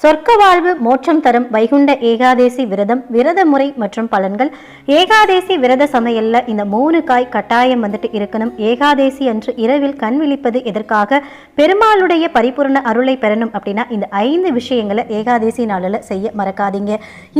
சொர்க்க வாழ்வு மோட்சம் தரும் வைகுண்ட ஏகாதேசி விரதம் விரத முறை மற்றும் பலன்கள். ஏகாதேசி விரத சமையல்ல இந்த மூணு காய் கட்டாயம் வந்துட்டு இருக்கணும். ஏகாதேசி அன்று இரவில் கண் விழிப்பது எதற்காக? பெருமாளுடைய பரிபூர்ண அருளை பெறணும் அப்படின்னா இந்த ஐந்து விஷயங்களை ஏகாதேசி நாளில் செய்ய மறக்காதீங்க.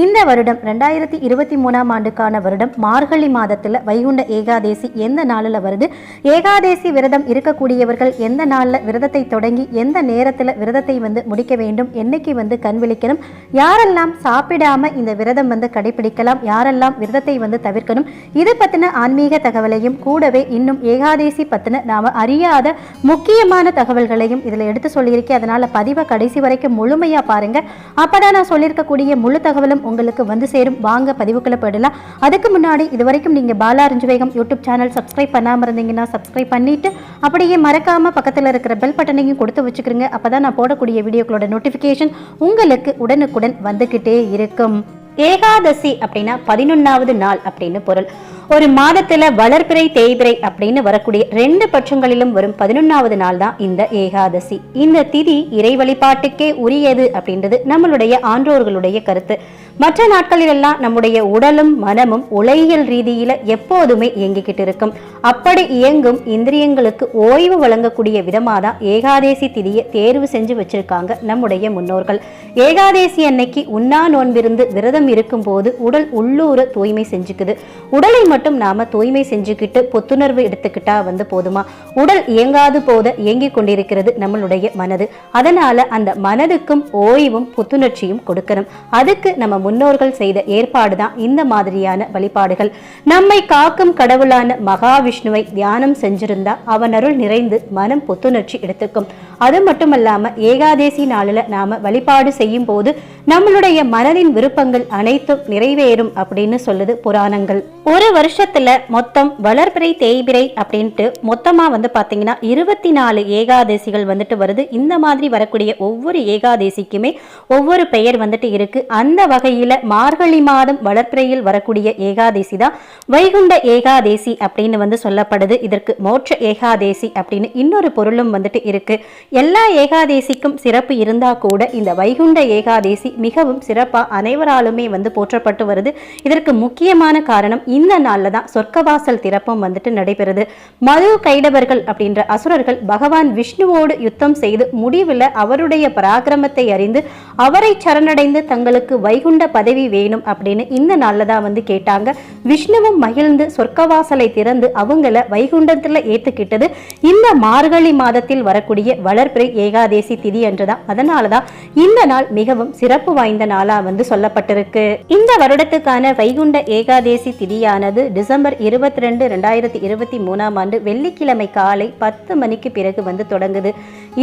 இந்த வருடம் ரெண்டாயிரத்தி இருபத்தி மூணாம் ஆண்டுக்கான வருடம் மார்கழி மாதத்தில் வைகுண்ட ஏகாதேசி எந்த நாளில் வருது? ஏகாதேசி விரதம் இருக்கக்கூடியவர்கள் எந்த நாளில் விரதத்தை தொடங்கி எந்த நேரத்தில் விரதத்தை வந்து முடிக்க வேண்டும்? என்னைக்கு வந்து கண் விழிக்கணும். யாரெல்லாம் சாப்பிடாம இந்த விரதம் வந்து கடைபிடிக்கலாம் யாரெல்லாம் விரதத்தை வந்து தவிர்க்கணும் இது பற்றின ஆன்மீக தகவலையும் கூடவே இன்னும் ஏகாதேசி பற்றின நாம அறியாத முக்கியமான தகவல்களையும் இதில் எடுத்து சொல்லியிருக்கேன் அதனால பதிவை கடைசி வரைக்கும் முழுமையாக பாருங்க. அப்பதான் நான் சொல்லியிருக்கக்கூடிய முழு தகவலும் உங்களுக்கு வந்து சேரும். வாங்க பதிவுக்குள்ள போயிடலாம். அதுக்கு முன்னாடி இது வரைக்கும் நீங்க பாலா வேகம் யூடியூப் சேனல் சப்ஸ்கிரைப் பண்ணாம இருந்தீங்கன்னா சப்ஸ்கிரைப் பண்ணிட்டு அப்படியே மறக்காம பக்கத்தில் இருக்கிற பெல் பட்டனையும் கொடுத்து வச்சுக்கிறீங்க அப்பதான் நான் போடக்கூடிய வீடியோக்களோட நோட்டிஃபிகேஷன் உங்களுக்கு உடனுக்குடன் வந்துகிட்டே இருக்கும். ஏகாதசி அப்படின்னா பதினொன்னாவது நாள் அப்படின்னு பொருள். ஒரு மாதத்துல வளர்பிறை தேய்பிறை அப்படின்னு வரக்கூடிய ரெண்டு பட்சங்களிலும் வரும் பதினொன்னாவது நாள் தான் இந்த ஏகாதசி. இந்த திதி இறை வழிபாட்டுக்கே உரியது அப்படின்றது நம்மளுடைய ஆன்றோர்களுடைய கருத்து. மற்ற நாட்களிலெல்லாம் நம்முடைய உடலும் மனமும் உலகியல் ரீதியில எப்போதுமே இயங்கிக்கிட்டு இருக்கும். அப்படி இயங்கும் இந்திரியங்களுக்கு ஓய்வு வழங்கக்கூடிய விதமாக தான் ஏகாதேசி திதியை தேர்வு செஞ்சு வச்சிருக்காங்க நம்முடைய முன்னோர்கள். ஏகாதேசி அன்னைக்கு உண்ணா நோன்பிருந்து விரதம் இருக்கும்போது உடல் உள்ளூர தூய்மை செஞ்சுக்குது. உடலை மட்டும் நாம தூய்மை செஞ்சுக்கிட்டு புத்துணர்வு எடுத்துக்கிட்டா வந்து போதுமா? உடல் இயங்காது போத இயங்கிக் கொண்டிருக்கிறது நம்மளுடைய மனது. அதனால அந்த மனதுக்கும் ஓய்வும் புத்துணர்ச்சியும் கொடுக்கணும். அதுக்கு நம்ம முன்னோர்கள் செய்த ஏற்பாடு தான் இந்த மாதிரியான வழிபாடுகள். நம்மை காக்கும் கடவுளான மகாவிஷ்ணுவை தியானம் செஞ்சிருந்தா அவன் அருள் நிறைந்து மனம் புத்துணர்ச்சி எடுத்துக்கும். அது மட்டுமல்லாம ஏகாதேசி நாளில் நாம வழிபாடு செய்யும் போது நம்மளுடைய மனதின் விருப்பங்கள் அனைத்தும் நிறைவேறும் அப்படின்னு சொல்லுது புராணங்கள். ஒரு வருஷத்தில் மொத்தம் வளர்பிறை தேய்பிறை அப்படின்ட்டு மொத்தமாக வந்து பார்த்தீங்கன்னா இருபத்தி நாலு ஏகாதேசிகள் வந்துட்டு வருது. இந்த மாதிரி வரக்கூடிய ஒவ்வொரு ஏகாதேசிக்குமே ஒவ்வொரு பெயர் வந்துட்டு இருக்கு. அந்த வகையில் மார்கழி மாதம் வளர்பிறையில் வரக்கூடிய ஏகாதேசி தான் வைகுண்ட ஏகாதேசி அப்படின்னு வந்து சொல்லப்படுது. இதற்கு மோட்ச ஏகாதேசி அப்படின்னு இன்னொரு பொருளும் வந்துட்டு இருக்கு. எல்லா ஏகாதேசிக்கும் சிறப்பு இருந்தா கூட இந்த வைகுண்ட ஏகாதேசி மிகவும் சிறப்பாக அனைவராலுமே வந்து போற்றப்பட்டு வருது. இதற்கு முக்கியமான காரணம் இந்த நாள் நாளில் தான் சொர்க்கவாசல் திறப்பும் வந்துட்டு நடைபெறுது. மது கைடவர்கள் அப்படின்ற அசுரர்கள் பகவான் விஷ்ணுவோடு யுத்தம் செய்து முடிவில் அவருடைய பராக்கிரமத்தை அறிந்து அவரை சரணடைந்து தங்களுக்கு வைகுண்ட பதவி வேணும் அப்படின்னு இந்த நாளில் தான் வந்து கேட்டாங்க. விஷ்ணுவும் மகிழ்ந்து சொர்க்கவாசலை திறந்து அவங்கள வைகுண்டத்தில் ஏற்றுக்கிட்டது இந்த மார்கழி மாதத்தில் வரக்கூடிய வளர்பிறை ஏகாதேசி திதி என்றுதான் அதனால தான் இந்த நாள் மிகவும் சிறப்பு வாய்ந்த நாளாக வந்து சொல்லப்பட்டிருக்கு. இந்த வருடத்துக்கான வைகுண்ட ஏகாதேசி திதியானது டிசம்பர் இருபத்தி ரெண்டு ரெண்டாயிரத்தி இருபத்தி மூணாம் ஆண்டு வெள்ளிக்கிழமை காலை பத்து மணிக்கு பிறகு வந்து தொடங்குது.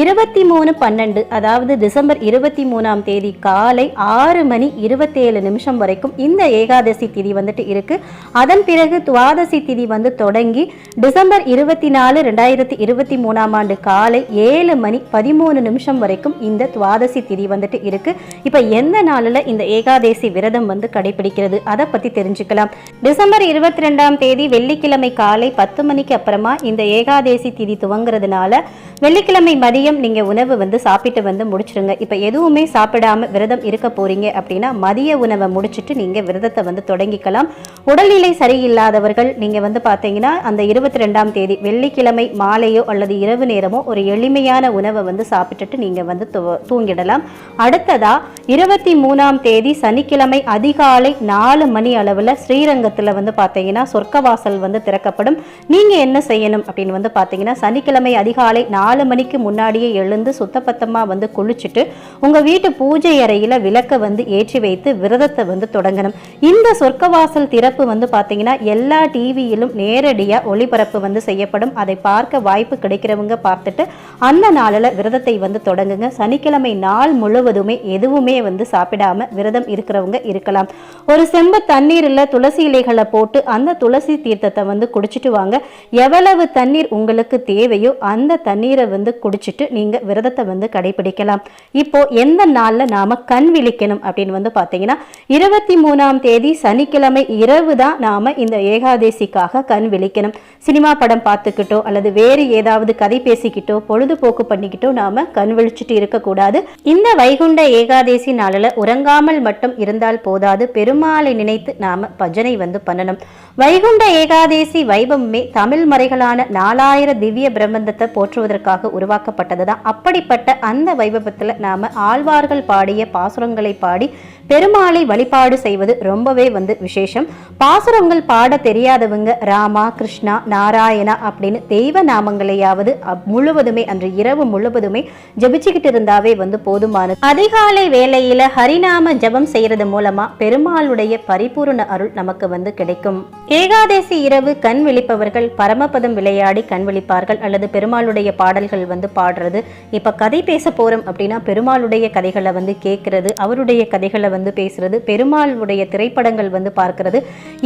இருபத்தி மூணு பன்னெண்டு அதாவது டிசம்பர் இருபத்தி மூணாம் தேதி காலை ஆறு மணி இருபத்தேழு நிமிஷம் வரைக்கும் இந்த ஏகாதசி திதி வந்துட்டு இருக்கு. அதன் பிறகு துவாதசி திதி வந்து தொடங்கி டிசம்பர் இருபத்தி நாலு ரெண்டாயிரத்தி இருபத்தி மூணாம் ஆண்டு காலை ஏழு மணி பதிமூணு நிமிஷம் வரைக்கும் இந்த துவாதசி திதி வந்துட்டு இருக்கு. இப்போ எந்த நாளில் இந்த ஏகாதசி விரதம் வந்து கடைபிடிக்கிறது? அதை பற்றி தெரிஞ்சுக்கலாம். டிசம்பர் இருபத்தி ரெண்டாம் தேதி வெள்ளிக்கிழமை காலை பத்து மணிக்கு அப்புறமா இந்த ஏகாதேசி திதி துவங்குறதுனால வெள்ளிக்கிழமை மதியம் நீங்க உணவு வந்து சாப்பிட்டு வந்து முடிச்சிருங்க. இப்போ எதுவுமே சாப்பிடாம விரதம் இருக்க போறீங்க அப்படின்னா மதிய உணவை முடிச்சிட்டு நீங்க விரதத்தை வந்து தொடங்கிக்கலாம். உடல்நிலை சரியில்லாதவர்கள் நீங்க வந்து பார்த்தீங்கன்னா அந்த இருபத்தி ரெண்டாம் தேதி வெள்ளிக்கிழமை மாலையோ அல்லது இரவு நேரமோ ஒரு எளிமையான உணவை வந்து சாப்பிட்டுட்டு நீங்க வந்து தூ- தூங்கிடலாம். அடுத்ததா இருபத்தி மூணாம் தேதி சனிக்கிழமை அதிகாலை நாலு மணி அளவில் ஸ்ரீரங்கத்தில் வந்து பார்த்தீங்கன்னா பார்த்தீங்கன்னா சொர்க்கவாசல் வந்து திறக்கப்படும். நீங்கள் என்ன செய்யணும் அப்படின்னு வந்து பார்த்தீங்கன்னா சனிக்கிழமை அதிகாலை நாலு மணிக்கு முன்னாடியே எழுந்து சுத்தப்பத்தமாக வந்து குளிச்சுட்டு உங்கள் வீட்டு பூஜை அறையில் விளக்கை வந்து ஏற்றி வைத்து விரதத்தை வந்து தொடங்கணும். இந்த சொர்க்கவாசல் திறப்பு வந்து பார்த்தீங்கன்னா எல்லா டிவியிலும் நேரடியாக ஒளிபரப்பு வந்து செய்யப்படும். அதை பார்க்க வாய்ப்பு கிடைக்கிறவங்க பார்த்துட்டு அந்த நாளில் விரதத்தை வந்து தொடங்குங்க. சனிக்கிழமை நாள் முழுவதுமே எதுவுமே வந்து சாப்பிடாம விரதம் இருக்கிறவங்க இருக்கலாம். ஒரு செம்பு தண்ணீரில் துளசி இலைகளை போட்டு அந்த துளசி தீர்த்தத்தை வந்து குடிச்சிட்டு வாங்க. எவ்வளவு தண்ணீர் உங்களுக்கு தேவையோ அந்த தண்ணீரை வந்து குடிச்சிட்டு நீங்க விரதத்தை வந்து கடைபிடிக்கலாம். இப்போ எந்த நாள்ல நாம கண் விழிக்கணும் அப்படின்னு வந்து பாத்தீங்கன்னா இருபத்தி மூணாம் தேதி சனிக்கிழமை இரவு தான் நாம இந்த ஏகாதேசிக்காக கண் விழிக்கணும். சினிமா படம் பார்த்துக்கிட்டோ அல்லது வேறு ஏதாவது கதை பேசிக்கிட்டோ பொழுதுபோக்கு பண்ணிக்கிட்டோ நாம கண் விழிச்சிட்டு இருக்கக்கூடாது. இந்த வைகுண்ட ஏகாதேசி நாளில் உறங்காமல் மட்டும் இருந்தால் போதாது. பெருமாளை நினைத்து நாம பஜனை வந்து பண்ணணும். வைகுண்ட ஏகாதேசி வைபவமே தமிழ் மறைகளான நாலாயிர திவ்ய பிரபந்தத்தை போற்றுவதற்காக உருவாக்கப்பட்டதுதான். அப்படிப்பட்ட அந்த வைபவத்துல நாம ஆழ்வார்கள் பாடிய பாசுரங்களை பாடி பெருமாளை வழிபாடு செய்வது ரொம்பவே வந்து விசேஷம். பாசுரங்கள் பாட தெரியாதவங்க ராமா கிருஷ்ணா நாராயணா அப்படின்னு தெய்வ நாமங்களையாவது முழுவதுமே அன்று இரவு முழுவதுமே ஜபிச்சுக்கிட்டு இருந்தாவே வந்து போதுமானது. அதிகாலை வேலையில ஹரிநாம ஜபம் செய்யறது மூலமா பெருமாளுடைய பரிபூர்ண அருள் நமக்கு வந்து கிடைக்கும். ஏகாதேசி இரவு கண் விழிப்பவர்கள் பரமபதம் விளையாடி கண் விழிப்பார்கள் அல்லது பெருமாளுடைய பாடல்கள் வந்து பாடுறது. இப்ப கதை பேச போறோம் அப்படின்னா பெருமாளுடைய கதைகளை வந்து கேட்கறது அவருடைய கதைகளை வந்து பேசுறது பெருமாளுடைய திரைப்படங்கள் வந்து பார்க்கறது.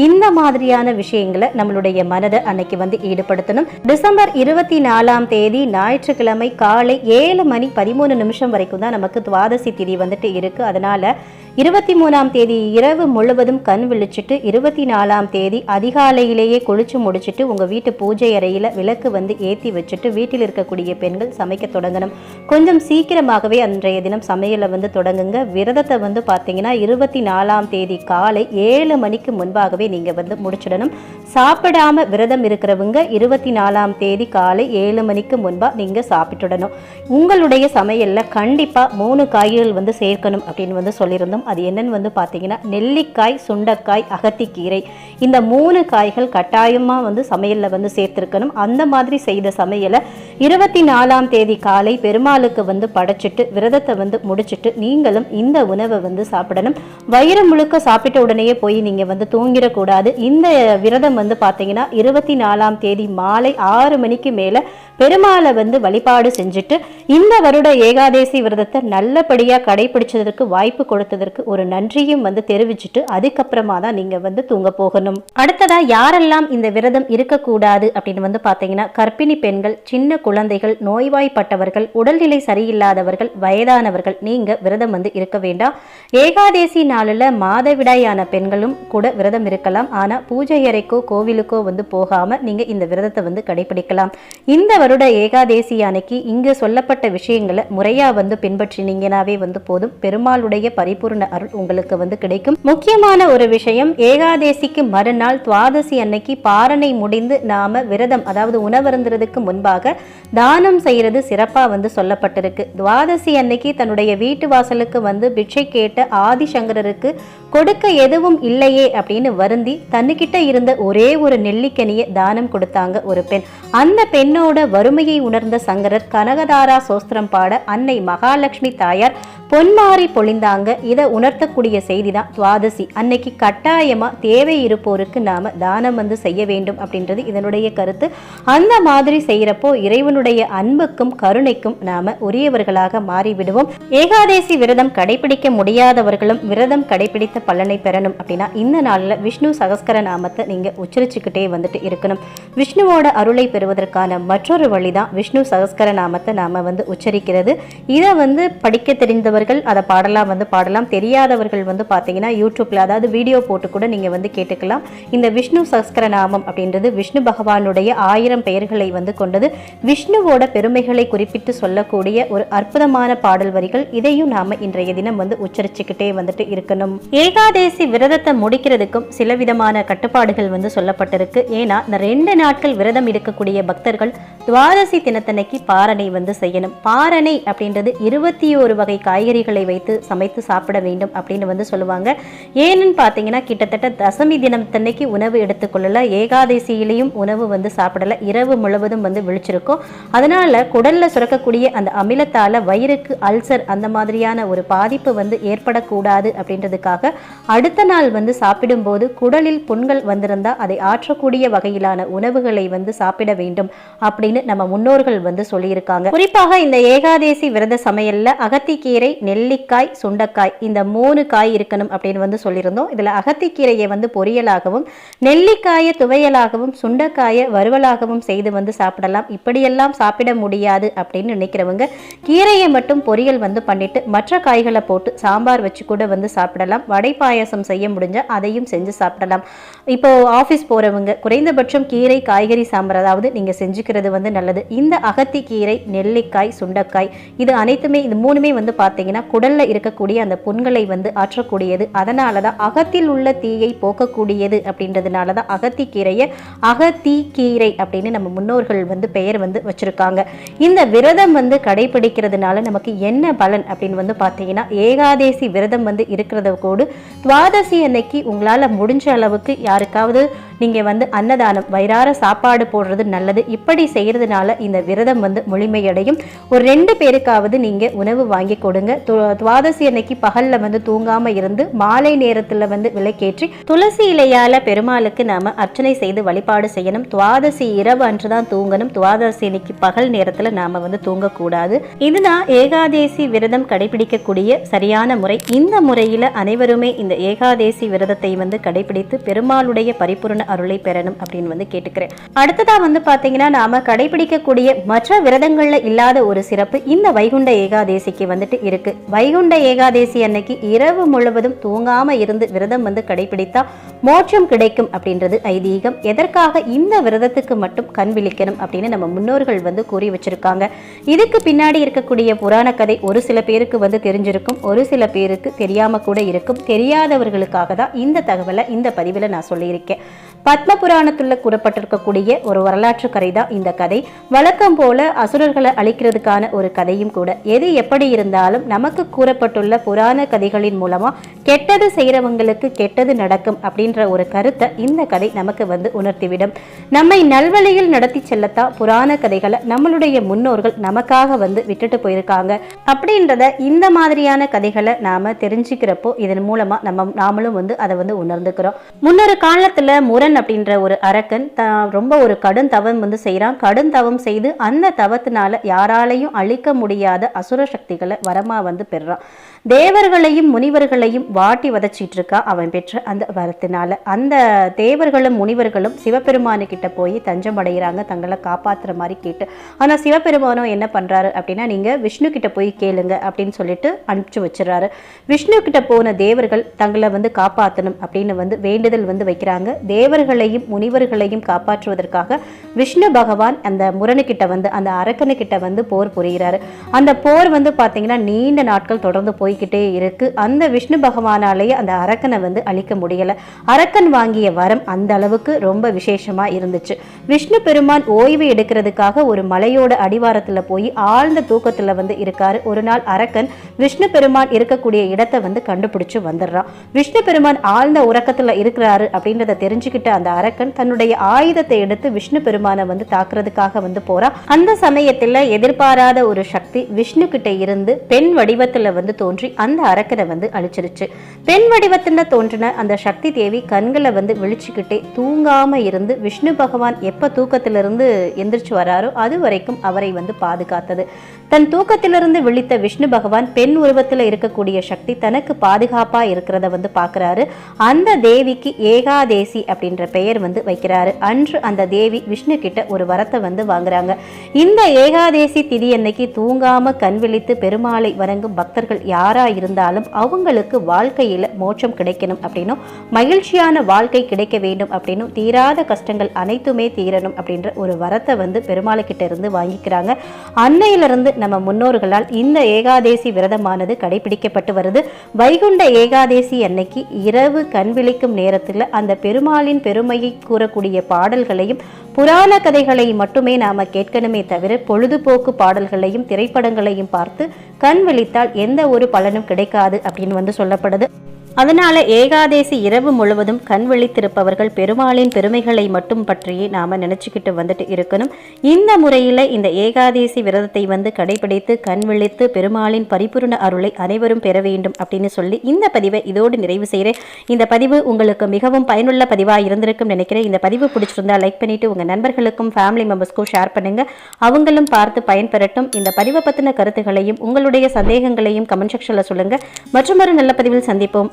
இந்த மாதிரியான விஷயங்களை நம்மளுடைய மனதை அன்னைக்கு வந்து ஈடுபடுத்தணும். டிசம்பர் இருபத்தி நாலாம் தேதி ஞாயிற்றுக்கிழமை காலை ஏழு மணி பதிமூணு நிமிஷம் வரைக்கும் தான் நமக்கு துவாதசி திதி வந்துட்டு இருக்கு. அதனால இருபத்தி மூணாம் தேதி இரவு முழுவதும் கண் விழிச்சிட்டு இருபத்தி நாலாம் தேதி அதிகாலையிலேயே குளிச்சு முடிச்சிட்டு உங்கள் வீட்டு பூஜை அறையில் விளக்கு வந்து ஏற்றி வச்சுட்டு வீட்டில் இருக்கக்கூடிய பெண்கள் சமைக்க தொடங்கணும். கொஞ்சம் சீக்கிரமாகவே அன்றைய தினம் சமையலை வந்து தொடங்குங்க. விரதத்தை வந்து பார்த்தீங்கன்னா இருபத்தி நாலாம் தேதி காலை ஏழு மணிக்கு முன்பாகவே நீங்கள் வந்து முடிச்சிடணும். சாப்பிடாம விரதம் இருக்கிறவங்க இருபத்தி நாலாம் தேதி காலை ஏழு மணிக்கு முன்பாக நீங்கள் சாப்பிட்டுடணும். உங்களுடைய சமையலில் கண்டிப்பாக மூணு காய்கறிகள் வந்து சேர்க்கணும் அப்படின்னு வந்து சொல்லியிருந்தோம். அது என்னன்னு வந்து பார்த்தீங்கன்னா நெல்லிக்காய் சுண்டைக்காய் அகத்திக்கீரை. இந்த மூணு காய்கள் கட்டாயமா வந்து சமையலில் வந்து சேர்த்துருக்கணும். அந்த மாதிரி செய்த சமையலை இருபத்தி நாலாம் தேதி காலை பெருமாளுக்கு வந்து படைச்சிட்டு விரதத்தை வந்து முடிச்சுட்டு நீங்களும் இந்த உணவை வந்து சாப்பிடணும். வயிறு முழுக்க சாப்பிட்ட உடனேயே போய் நீங்க வந்து தூங்கிடக்கூடாது. இந்த விரதம் வந்து பார்த்தீங்கன்னா இருபத்தி நாலாம் தேதி மாலை ஆறு மணிக்கு மேல பெருமாளை வந்து வழிபாடு செஞ்சுட்டு இந்த வருட ஏகாதேசி விரதத்தை நல்லபடியா கடைபிடிச்சதற்கு வாய்ப்பு கொடுத்ததற்கு ஒரு நன்றியும் வந்து தெரிவிச்சுட்டு அதுக்கப்புறமா தான் நீங்கள் வந்து தூங்க போகணும். அடுத்ததாக யாரெல்லாம் இந்த விரதம் இருக்கக்கூடாது அப்படின்னு வந்து பார்த்தீங்கன்னா கர்ப்பிணி பெண்கள் சின்ன குழந்தைகள் நோய்வாய்ப்பட்டவர்கள் உடல்நிலை சரியில்லாதவர்கள் வயதானவர்கள் நீங்க விரதம் வந்து இருக்க வேண்டாம். ஏகாதேசி நாளில் மாதவிடாயான பெண்களும் கூட விரதம் இருக்கலாம். ஆனா பூஜை அறைக்கோ கோவிலுக்கோ வந்து போகாம நீங்க இந்த விரதத்தை வந்து கடைபிடிக்கலாம். இந்த வருட ஏகாதேசி அன்னைக்கு இங்கு சொல்லப்பட்ட விஷயங்களை முறையா வந்து பின்பற்றினீங்கனாவே வந்து போதும். பெருமாளுடைய பரிபூர்ண அருள் உங்களுக்கு வந்து கிடைக்கும். முக்கியமான ஒரு விஷயம் ஏகாதேசிக்கு மறுநாள் துவாதசி அன்னைக்கு பாரணை முடிந்து நாம விரதம் அதாவது உணவருந்துறதுக்கு முன்பாக தானம் செய்யறது சிறப்பா வந்து சொல்லப்பட்டிருக்கு. துவாதசி அன்னைக்கு தன்னுடைய வீட்டு வாசலுக்கு வந்து பிட்சை கேட்ட ஆதிசங்கரருக்கு கொடுக்க எதுவும் இல்லையே அப்படின்னு வருந்தி தன்னுக்கிட்ட இருந்த ஒரே ஒரு நெல்லிக்கனியை தானம் கொடுத்தாங்க ஒரு பெண். அந்த பெண்ணோட வறுமையை உணர்ந்த சங்கரர் கனகதாரா சோஸ்திரம் பாட அன்னை மகாலட்சுமி தாயார் பொன்மாறி பொழிந்தாங்க. இதை உணர்த்தக்கூடிய செய்தி தான் துவாதசி. அன்னைக்கு கட்டாயமா தேவை இருப்போருக்கு நாம தானம் வந்து செய்ய வேண்டும் அப்படின்றது இதனுடைய கருத்து. அந்த மாதிரி செய்யறப்போ இறைவனுடைய அன்புக்கும் கருணைக்கும் நாம உரியவர்களாக மாறிவிடுவோம். ஏகாதேசி விரதம் கடைபிடிக்க முடியாதவர்களும் விரதம் கடைபிடித்த பலனை பெறணும் அப்படின்னா இந்த நாள்ல விஷ்ணு சகஸ்கர நாமத்தை நீங்க உச்சரிச்சுக்கிட்டே வந்துட்டு இருக்கணும். விஷ்ணுவோட அருளை பெறுவதற்கான மற்றொரு வழி தான் விஷ்ணு சகஸ்கர நாமத்தை நாம வந்து உச்சரிக்கிறது. இதை வந்து படிக்க தெரிந்தவர்கள் அதை பாடலாம் வந்து பாடலாம் தெரியாதவர்கள் வந்து பார்த்தீங்கன்னா யூடியூப்பில் அதாவது வீடியோ போட்டு கூட நீங்கள் வந்து கேட்டுக்கலாம். இந்த விஷ்ணு சகஸ்கர நாமம் அப்படின்றது விஷ்ணு பகவானுடைய ஆயிரம் பெயர்களை வந்து கொண்டது. விஷ்ணுவோட பெருமைகளை குறிப்பிட்டு சொல்லக்கூடிய ஒரு அற்புதமான பாடல் வரிகள் இதையும் நாம் இன்றைய தினம் வந்து உச்சரிச்சுக்கிட்டே வந்துட்டு இருக்கணும். ஏகாதேசி விரதத்தை முடிக்கிறதுக்கும் சில விதமான கட்டுப்பாடுகள் வந்து சொல்லப்பட்டிருக்கு. ஏன்னா இந்த ரெண்டு நாட்கள் விரதம் இருக்கக்கூடிய பக்தர்கள் துவாதசி தினத்தன்னைக்கு பாரணை வந்து செய்யணும். பாரணை அப்படின்றது இருபத்தி ஒரு வகை காய்கறிகளை வைத்து சமைத்து சாப்பிட வேண்டும் அப்படின்னு வந்து சொல்லுவாங்க. ஏன்னு பார்த்தீங்கன்னா கிட்டத்தட்ட தசமி தினத்தன்னைக்கு உணவு எடுத்துக்கொள்ளல ஏகாதசியிலையும் உணவு வந்து சாப்பிடல. இரவு முழுவதும் வந்து விழிச்சிருக்கும். அதனால குடல்ல சுரக்கக்கூடிய அந்த அமிலத்தால வயிறுக்கு அல்சர் அந்த மாதிரியான ஒரு பாதிப்பு வந்து ஏற்படக்கூடாது அப்படின்றதுக்காக அடுத்த நாள் வந்து சாப்பிடும்போது குடலில் புண்கள் வந்திருந்தா அதை ஆற்றக்கூடிய வகையிலான உணவுகளை வந்து சாப்பிட வேண்டும் அப்படின்னு நம்ம முன்னோர்கள் வந்து சொல்லியிருக்காங்க. குறிப்பாக இந்த ஏகாதேசி விரத சமையல்ல அகத்திக்கீரை நெல்லிக்காய் சுண்டக்காய் இந்த மூணு காய் இருக்கணும் அப்படின்னு வந்து சொல்லியிருந்தோம். இதில் அகத்திக்கீரையை வந்து பொரியலாகவும் நெல்லிக்காயை துவையலாகவும் சுண்டைக்காயை வறுவலாகவும் செய்து வந்து சாப்பிடலாம். இப்படியெல்லாம் சாப்பிட முடியாது அப்படின்னு நினைக்கிறவங்க கீரையை மட்டும் பொரியல் வந்து பண்ணிட்டு மற்ற காய்களை போட்டு சாம்பார் வச்சு கூட வந்து சாப்பிடலாம். வடை பாயாசம் செய்ய முடிஞ்சால் அதையும் செஞ்சு சாப்பிடலாம். இப்போ ஆஃபீஸ் போகிறவங்க குறைந்தபட்சம் கீரை காய்கறி சாம்பார் அதாவது நீங்கள் செஞ்சுக்கிறது வந்து நல்லது. இந்த அகத்தி கீரை நெல்லிக்காய் சுண்டைக்காய் இது அனைத்துமே இது மூணுமே வந்து பார்த்தீங்கன்னா குடல்ல இருக்கக்கூடிய அந்த புண்கள் வந்து ஆற்றக்கூடியது. அதனால தான் அகத்தில் உள்ள தீயை போக்கக்கூடியது அப்படின்றதுனால தான் அகத்தி கீரையை அகத்தி கீரை அப்படின்னு நம்ம முன்னோர்கள் வந்து பெயர் வந்து வச்சுருக்காங்க. இந்த விரதம் வந்து கடைபிடிக்கிறதுனால நமக்கு என்ன பலன் அப்படின்னு வந்து பார்த்தீங்கன்னா ஏகாதேசி விரதம் வந்து இருக்கிறத கூடு துவாதசி அன்னைக்கு உங்களால் முடிஞ்ச அளவுக்கு யாருக்காவது நீங்கள் வந்து அன்னதானம் வயிறார சாப்பாடு போடுறது நல்லது. இப்படி செய்கிறதுனால இந்த விரதம் வந்து முழுமையடையும். ஒரு ரெண்டு பேருக்காவது நீங்கள் உணவு வாங்கி கொடுங்க. துவாதசி அன்னைக்கு பகலில் வந்து தூங்காமல் இருந்து மாலை நேரத்தில் வந்து விளக்கேற்றி துளசி இலையால் பெருமாளுக்கு நாம் அர்ச்சனை செய்து வழிபாடு செய்யணும். துவாதசி இரவு அன்று தான் தூங்கணும். துவாதசி இன்னைக்கு பகல் நேரத்தில் நாம் வந்து தூங்கக்கூடாது. இதுதான் ஏகாதேசி விரதம் கடைபிடிக்கக்கூடிய சரியான முறை. இந்த முறையில் அனைவருமே இந்த ஏகாதேசி விரதத்தை வந்து கடைபிடித்து பெருமாளுடைய பரிபூர்ண அருளை பெறணும் அப்படின்னு வந்து கேட்டுக்கிறேன். அடுத்ததா வந்து பாத்தீங்கன்னா நாம கடைபிடிக்கக்கூடிய மற்ற விரதங்கள்ல இல்லாத ஒரு சிறப்பு இந்த வைகுண்ட ஏகாதேசிக்கு வந்துட்டு இருக்கு. வைகுண்ட ஏகாதேசி அன்னைக்கு இரவு முழுவதும் தூங்காம இருந்து விரதம் வந்து கடைபிடித்தா மோட்சம் கிடைக்கும் அப்படின்றது ஐதீகம். எதற்காக இந்த விரதத்துக்கு மட்டும் கண் விழிக்கணும் அப்படின்னு நம்ம முன்னோர்கள் வந்து கூறி வச்சிருக்காங்க. இதுக்கு பின்னாடி இருக்கக்கூடிய புராண கதை ஒரு சில பேருக்கு வந்து தெரிஞ்சிருக்கும் ஒரு சில பேருக்கு தெரியாம கூட இருக்கும். தெரியாதவர்களுக்காக தான் இந்த தகவலை இந்த பதிவில் நான் சொல்லியிருக்கேன். பத்ம புராணத்துல கூறப்பட்டிருக்கக்கூடிய ஒரு வரலாற்று கதை தான் இந்த கதை. வழக்கம் போல அசுரர்களை அழிக்கிறதுக்கான ஒரு கதையும் கூட. எது எப்படி இருந்தாலும் நமக்கு கூறப்பட்டுள்ள புராண கதைகளின் மூலமா கெட்டது செய்யறவங்களுக்கு கெட்டது நடக்கும் அப்படின்ற ஒரு கருத்தை இந்த கதை நமக்கு வந்து உணர்த்திவிடும். நம்மை நல்வழியில் நடத்தி செல்லத்தான் புராண கதைகளை நம்மளுடைய முன்னோர்கள் நமக்காக வந்து விட்டுட்டு போயிருக்காங்க. அப்படின்றத இந்த மாதிரியான கதைகளை நாம தெரிஞ்சுக்கிறப்போ இதன் மூலமா நம்ம நாமளும் வந்து அதை வந்து உணர்ந்துக்கிறோம். முன்னொரு காலத்துல முரண் அப்படின்ற ஒரு அரக்கன் த ரொம்ப ஒரு கடும் தவம் வந்து செய்கிறான் கடும் தவம் செய்து அந்த தவத்தினால யாராலையும் அழிக்க முடியாத அசுர சக்திகளை வரமாக வந்து பெறுறான். தேவர்களையும் முனிவர்களையும் வாட்டி வதச்சிட்டு இருக்கா அவன் பெற்ற அந்த வரத்தினால. அந்த தேவர்களும் முனிவர்களும் சிவபெருமானுக்கிட்ட போய் தஞ்சம் அடைகிறாங்க தங்களை காப்பாற்றுற மாதிரி கேட்டு. ஆனால் சிவபெருமானும் என்ன பண்ணுறாரு அப்படின்னா நீங்கள் விஷ்ணு கிட்ட போய் கேளுங்க அப்படின்னு சொல்லிட்டு அனுப்பிச்சு வச்சிடறாரு. விஷ்ணு கிட்ட போன தேவர்கள் தங்களை வந்து காப்பாற்றணும் அப்படின்னு வந்து வேண்டுதல் வந்து வைக்கிறாங்க. தேவர் தேவர்களையும் முனிவர்களையும் காப்பாற்றுவதற்காக விஷ்ணு பகவான் அந்த முரணுக்கிட்ட வந்து அந்த அரக்கனுக்கிட்ட வந்து போர் புரிகிறாரு. அந்த போர் வந்து பார்த்தீங்கன்னா நீண்ட நாட்கள் தொடர்ந்து போய்கிட்டே இருக்கு. அந்த விஷ்ணு பகவானாலேயே அந்த அரக்கனை வந்து அழிக்க முடியலை. அரக்கன் வாங்கிய வரம் அந்த அளவுக்கு ரொம்ப விசேஷமா இருந்துச்சு. விஷ்ணு பெருமான் ஓய்வு எடுக்கிறதுக்காக ஒரு மலையோட அடிவாரத்துல போய் ஆழ்ந்த தூக்கத்தில் வந்து இருக்காரு. ஒரு நாள் அரக்கன் விஷ்ணு பெருமான் இருக்கக்கூடிய இடத்தை வந்து கண்டுபிடிச்சு வந்துடுறான். விஷ்ணு பெருமான் ஆழ்ந்த உறக்கத்துல இருக்கிறாரு அப்படின்றத தெரிஞ்சுக்கிட்ட அந்த அரக்கன் தன்னுடைய ஆயுதத்தை எடுத்து விஷ்ணு பெருமானை வந்து தாக்குறதுக்காக வந்து போறான். அந்த சமயத்துல எதிர்பாராத ஒரு சக்தி விஷ்ணு கிட்ட இருந்து பெண் வடிவத்துல வந்து தோன்றி அந்த அரக்கனை வந்து அழிச்சிருச்சு. பெண் வடிவத்துல தோன்றின அந்த சக்தி தேவி கண்களை வந்து விழிச்சுக்கிட்டே தூங்காம இருந்து விஷ்ணு பகவான் எப்ப தூக்கத்திலிருந்து எந்திரிச்சு வராரோ அது வரைக்கும் அவரை வந்து பாதுகாத்தது. தன் தூக்கத்திலிருந்து விழித்த விஷ்ணு பகவான் பெண் உருவத்தில் இருக்கக்கூடிய சக்தி தனக்கு பாதுகாப்பா இருக்கிறத வந்து பார்க்கறாரு அந்த தேவிக்கு ஏகாதேசி அப்படின்ற பெயர் வந்து வைக்கிறாரு. அன்று அந்த தேவி விஷ்ணு கிட்ட ஒரு வரத்தை வந்து வாங்குறாங்க. இந்த ஏகாதேசி திதி அன்னைக்கு தூங்காம கண் விழித்து பெருமாளை வணங்கும் பக்தர்கள் யாரா இருந்தாலும் அவங்களுக்கு வாழ்க்கையில மோட்சம் கிடைக்கணும் அப்படின்னும் மகிழ்ச்சியான வாழ்க்கை கிடைக்க வேண்டும் அப்படின்னும் தீராத கஷ்டங்கள் அனைத்துமே தீரணும் அப்படின்ற ஒரு வரத்தை வந்து பெருமாளை கிட்ட இருந்து வாங்கிக்கிறாங்க. அன்னையிலிருந்து நம்ம முன்னோர்களால் இந்த ஏகாதேசி விரதமானது கடைபிடிக்கப்பட்டு வருது. வைகுண்ட ஏகாதேசி அன்னைக்கு இரவு கண் விழிக்கும் நேரத்தில் அந்த பெருமாளின் பெருமையை கூறக்கூடிய பாடல்களையும் புராண கதைகளை மட்டுமே நாம கேட்கணுமே தவிர பொழுதுபோக்கு பாடல்களையும் திரைப்படங்களையும் பார்த்து கண் விழித்தால் எந்த ஒரு பலனும் கிடைக்காது அப்படின்னு வந்து சொல்லப்படுது. அதனால ஏகாதேசி இரவு முழுவதும் கண் விழித்திருப்பவர்கள் பெருமாளின் பெருமைகளை மட்டும் பற்றியே நாம நினைச்சுக்கிட்டு வந்துட்டு இருக்கணும். இந்த முறையில இந்த ஏகாதேசி விரதத்தை வந்து கடைபிடித்து கண் விழித்து பெருமாளின் பரிபூர்ண அருளை அனைவரும் பெற வேண்டும் அப்படின்னு சொல்லி இந்த பதிவை இதோடு நிறைவு செய்கிறேன் இந்த பதிவு உங்களுக்கு மிகவும் பயனுள்ள பதிவாக இருந்திருக்கும் நினைக்கிறேன். இந்த பதிவு பிடிச்சிருந்தா லைக் பண்ணிட்டு உங்க நண்பர்களுக்கும் ஃபேமிலி மெம்பர்ஸ்க்கும் ஷேர் பண்ணுங்க. அவங்களும் பார்த்து பயன்பெறட்டும். இந்த பதிவை பத்தின கருத்துகளையும் உங்களுடைய சந்தேகங்களையும் கமெண்ட் செக்ஷன்ல சொல்லுங்க. மற்றொரு நல்ல பதிவில் சந்திப்போம்.